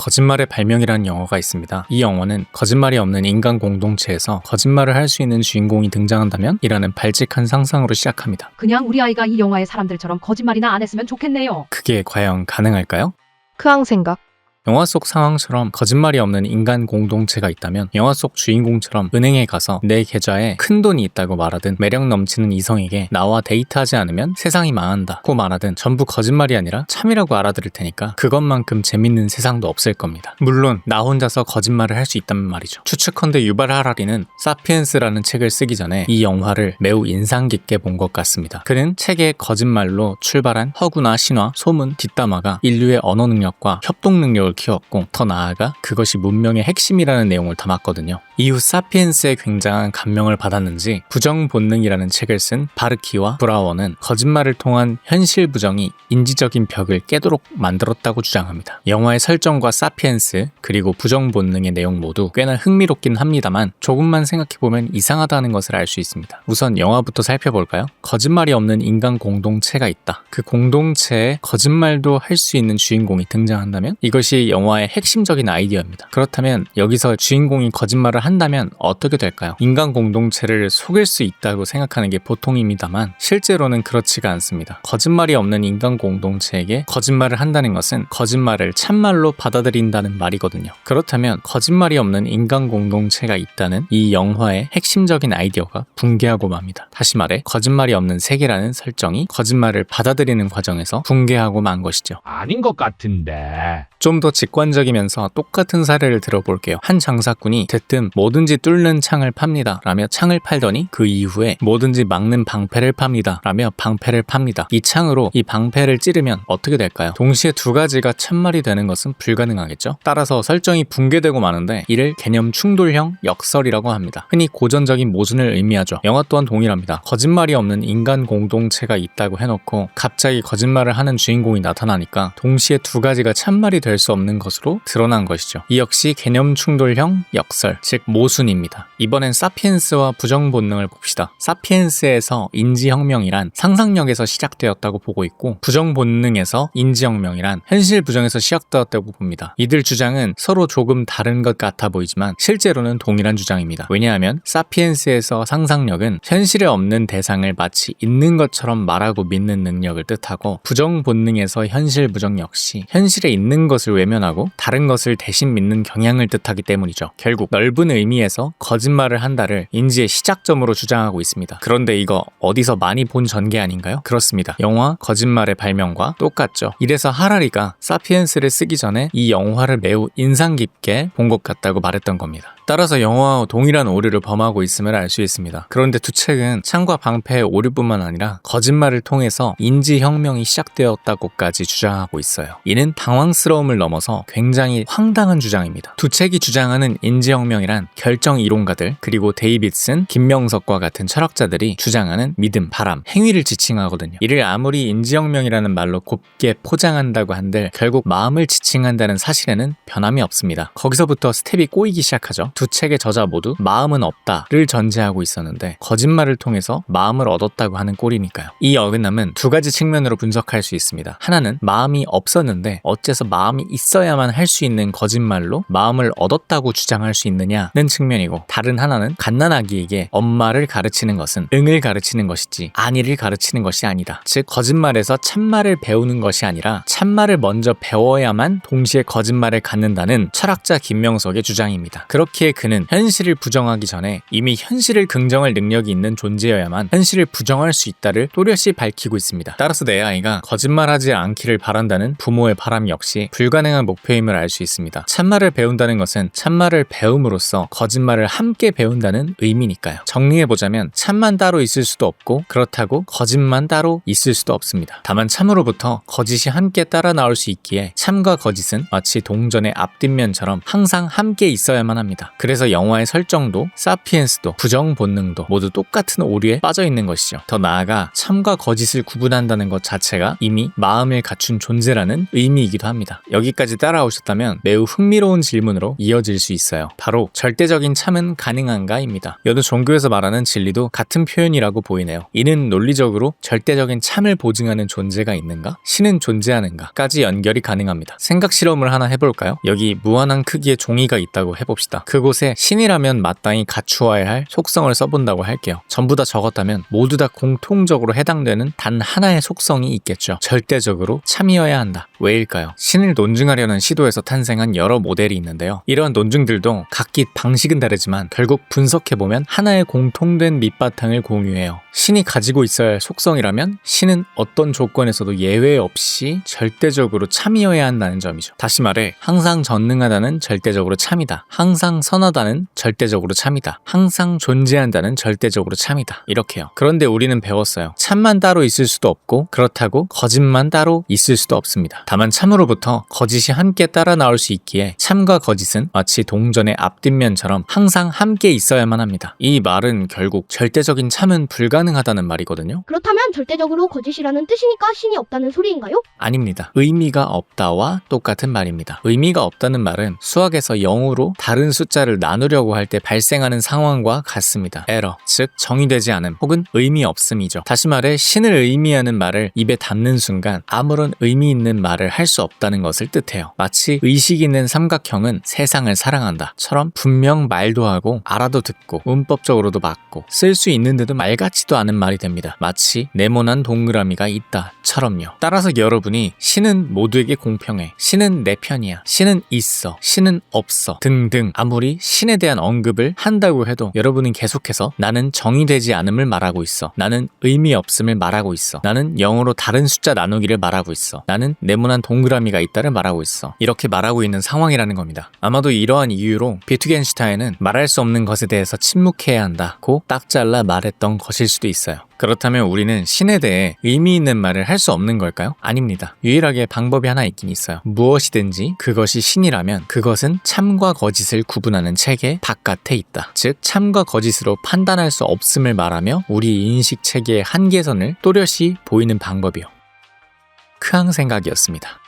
거짓말의 발명이라는 영화가 있습니다. 이 영화는 거짓말이 없는 인간 공동체에서 거짓말을 할 수 있는 주인공이 등장한다면? 이라는 발칙한 상상으로 시작합니다. 그냥 우리 아이가 이 영화의 사람들처럼 거짓말이나 안 했으면 좋겠네요. 그게 과연 가능할까요? 크앙 생각. 영화 속 상황처럼 거짓말이 없는 인간 공동체가 있다면 영화 속 주인공처럼 은행에 가서 내 계좌에 큰 돈이 있다고 말하든 매력 넘치는 이성에게 나와 데이트하지 않으면 세상이 망한다 고 말하든 전부 거짓말이 아니라 참이라고 알아들을 테니까 그것만큼 재밌는 세상도 없을 겁니다. 물론 나 혼자서 거짓말을 할 수 있다면 말이죠. 추측컨대 유발 하라리는 사피엔스라는 책을 쓰기 전에 이 영화를 매우 인상 깊게 본 것 같습니다. 그는 책의 거짓말로 출발한 허구나 신화, 소문, 뒷담화가 인류의 언어 능력과 협동 능력을 키웠고 더 나아가 그것이 문명의 핵심이라는 내용을 담았거든요. 이후 사피엔스에 굉장한 감명을 받았는지 부정 본능이라는 책을 쓴 바르키와 브라워는 거짓말을 통한 현실 부정이 인지적인 벽을 깨도록 만들었다고 주장합니다. 영화의 설정과 사피엔스 그리고 부정 본능의 내용 모두 꽤나 흥미롭긴 합니다만 조금만 생각해보면 이상하다는 것을 알 수 있습니다. 우선 영화부터 살펴볼까요? 거짓말이 없는 인간 공동체가 있다. 그 공동체에 거짓말도 할 수 있는 주인공이 등장한다면 이것이 영화의 핵심적인 아이디어입니다. 그렇다면 여기서 주인공이 거짓말을 한다면 어떻게 될까요? 인간 공동체를 속일 수 있다고 생각하는 게 보통입니다만 실제로는 그렇지가 않습니다. 거짓말이 없는 인간 공동체에게 거짓말을 한다는 것은 거짓말을 참말로 받아들인다는 말이거든요. 그렇다면 거짓말이 없는 인간 공동체가 있다는 이 영화의 핵심적인 아이디어가 붕괴하고 맙니다. 다시 말해 거짓말이 없는 세계라는 설정이 거짓말을 받아들이는 과정에서 붕괴하고 만 것이죠. 아닌 것 같은데. 좀더 직관적이면서 똑같은 사례를 들어볼게요. 한 장사꾼이 대뜸 뭐든지 뚫는 창을 팝니다. 라며 창을 팔더니 그 이후에 뭐든지 막는 방패를 팝니다. 라며 방패를 팝니다. 이 창으로 이 방패를 찌르면 어떻게 될까요? 동시에 두 가지가 참말이 되는 것은 불가능하겠죠? 따라서 설정이 붕괴되고 마는데 이를 개념 충돌형 역설이라고 합니다. 흔히 고전적인 모순을 의미하죠. 영화 또한 동일합니다. 거짓말이 없는 인간 공동체가 있다고 해놓고 갑자기 거짓말을 하는 주인공이 나타나니까 동시에 두 가지가 참말이 될 수 없는 것으로 드러난 것이죠. 이 역시 개념 충돌형 역설, 즉 모순입니다. 이번엔 사피엔스와 부정 본능을 봅시다. 사피엔스에서 인지혁명이란 상상력에서 시작되었다고 보고 있고 부정 본능에서 인지혁명이란 현실 부정에서 시작되었다고 봅니다. 이들 주장은 서로 조금 다른 것 같아 보이지만 실제로는 동일한 주장입니다. 왜냐하면 사피엔스에서 상상력은 현실에 없는 대상을 마치 있는 것처럼 말하고 믿는 능력을 뜻하고 부정 본능에서 현실 부정 역시 현실에 있는 것을 외면하고 다른 것을 대신 믿는 경향을 뜻하기 때문이죠. 결국 넓은 의미에서 거짓 말을 한다를 인지의 시작점으로 주장하고 있습니다. 그런데 이거 어디서 많이 본 전개 아닌가요? 그렇습니다. 영화 거짓말의 발명과 똑같죠. 이래서 하라리가 사피엔스를 쓰기 전에 이 영화를 매우 인상 깊게 본 것 같다고 말했던 겁니다. 따라서 영화와 동일한 오류를 범하고 있음을 알 수 있습니다. 그런데 두 책은 창과 방패의 오류뿐만 아니라 거짓말을 통해서 인지혁명이 시작되었다고까지 주장하고 있어요. 이는 당황스러움을 넘어서 굉장히 황당한 주장입니다. 두 책이 주장하는 인지혁명이란 결정 이론 가들 그리고 데이비슨, 김명석과 같은 철학자들이 주장하는 믿음, 바람, 행위를 지칭하거든요. 이를 아무리 인지혁명이라는 말로 곱게 포장한다고 한들 결국 마음을 지칭한다는 사실에는 변함이 없습니다. 거기서부터 스텝이 꼬이기 시작하죠. 두 책의 저자 모두 마음은 없다를 전제하고 있었는데 거짓말을 통해서 마음을 얻었다고 하는 꼴이니까요. 이 어긋남은 두 가지 측면으로 분석할 수 있습니다. 하나는 마음이 없었는데 어째서 마음이 있어야만 할 수 있는 거짓말로 마음을 얻었다고 주장할 수 있느냐는 측면이고 다른 하나는 갓난아기에게 엄마를 가르치는 것은 응을 가르치는 것이지 아니를 가르치는 것이 아니다. 즉 거짓말에서 참말을 배우는 것이 아니라 참말을 먼저 배워야만 동시에 거짓말을 갖는다는 철학자 김명석의 주장입니다. 그렇기에 그는 현실을 부정하기 전에 이미 현실을 긍정할 능력이 있는 존재여야만 현실을 부정할 수 있다를 또렷이 밝히고 있습니다. 따라서 내 아이가 거짓말하지 않기를 바란다는 부모의 바람 역시 불가능한 목표임을 알 수 있습니다. 참말을 배운다는 것은 참말을 배움으로써 거짓말을 함께 배운다는 의미니까요. 정리해보자면 참만 따로 있을 수도 없고 그렇다고 거짓만 따로 있을 수도 없습니다. 다만 참으로부터 거짓이 함께 따라 나올 수 있기에 참과 거짓은 마치 동전의 앞뒷면처럼 항상 함께 있어야만 합니다. 그래서 영화의 설정도 사피엔스도 부정 본능도 모두 똑같은 오류에 빠져 있는 것이죠. 더 나아가 참과 거짓을 구분한다는 것 자체가 이미 마음을 갖춘 존재라는 의미이기도 합니다. 여기까지 따라오셨다면 매우 흥미로운 질문으로 이어질 수 있어요. 바로 절대적인 참은 가능한가입니다. 여느 종교에서 말하는 진리도 같은 표현이라고 보이네요. 이는 논리적으로 절대적인 참을 보증하는 존재가 있는가? 신은 존재하는가?까지 연결이 가능합니다. 생각 실험을 하나 해볼까요? 여기 무한한 크기의 종이가 있다고 해봅시다. 그곳에 신이라면 마땅히 갖추어야 할 속성을 써본다고 할게요. 전부 다 적었다면 모두 다 공통적으로 해당되는 단 하나의 속성이 있겠죠. 절대적으로 참이어야 한다. 왜일까요? 신을 논증하려는 시도에서 탄생한 여러 모델이 있는데요. 이러한 논증들도 각기 방식은 다르지만 결국 분석해보면 하나의 공통된 밑바탕을 공유해요. 신이 가지고 있어야 할 속성이라면 신은 어떤 조건에서도 예외 없이 절대적으로 참이어야 한다는 점이죠. 다시 말해 항상 전능하다는 절대적으로 참이다. 항상 선하다는 절대적으로 참이다. 항상 존재한다는 절대적으로 참이다. 이렇게요. 그런데 우리는 배웠어요. 참만 따로 있을 수도 없고 그렇다고 거짓만 따로 있을 수도 없습니다. 다만 참으로부터 거짓이 함께 따라 나올 수 있기에 참과 거짓은 마치 동전의 앞뒷면처럼 항상 함께 있어야만 합니다. 이 말은 결국 절대적인 참은 불가능하다는 말이거든요. 그렇다면 절대적으로 거짓이라는 뜻이니까 신이 없다는 소리인가요? 아닙니다. 의미가 없다와 똑같은 말입니다. 의미가 없다는 말은 수학에서 0으로 다른 숫자를 나누려고 할 때 발생하는 상황과 같습니다. 에러, 즉 정의되지 않음 혹은 의미 없음이죠. 다시 말해 신을 의미하는 말을 입에 담는 순간 아무런 의미 있는 말을 할 수 없다는 것을 뜻해요. 마치 의식 있는 삼각형은 세상을 사랑한다처럼 분명 말도 하고 알아도 듣고 문법적으로도 맞고 쓸 수 있는데도 말 같지도 않은 말이 됩니다. 마치 네모난 동그라미가 있다 처럼요. 따라서 여러분이 신은 모두에게 공평해. 신은 내 편이야. 신은 있어. 신은 없어. 등등 아무리 신에 대한 언급을 한다고 해도 여러분은 계속해서 나는 정의되지 않음을 말하고 있어. 나는 의미 없음을 말하고 있어. 나는 0으로 다른 숫자 나누기를 말하고 있어. 나는 네모난 동그라미가 있다를 말하고 있어. 이렇게 말하고 있는 상황이라는 겁니다. 아마도 이러한 이유로 비트겐슈타인은 말할 수 없는 것에 대해서 침묵해야 한다고 딱 잘라 말했던 것일 수도 있어요. 그렇다면 우리는 신에 대해 의미 있는 말을 할 수 없는 걸까요? 아닙니다. 유일하게 방법이 하나 있긴 있어요. 무엇이든지 그것이 신이라면 그것은 참과 거짓을 구분하는 체계 바깥에 있다. 즉, 참과 거짓으로 판단할 수 없음을 말하며 우리 인식 체계의 한계선을 또렷이 보이는 방법이요. 크항 생각이었습니다.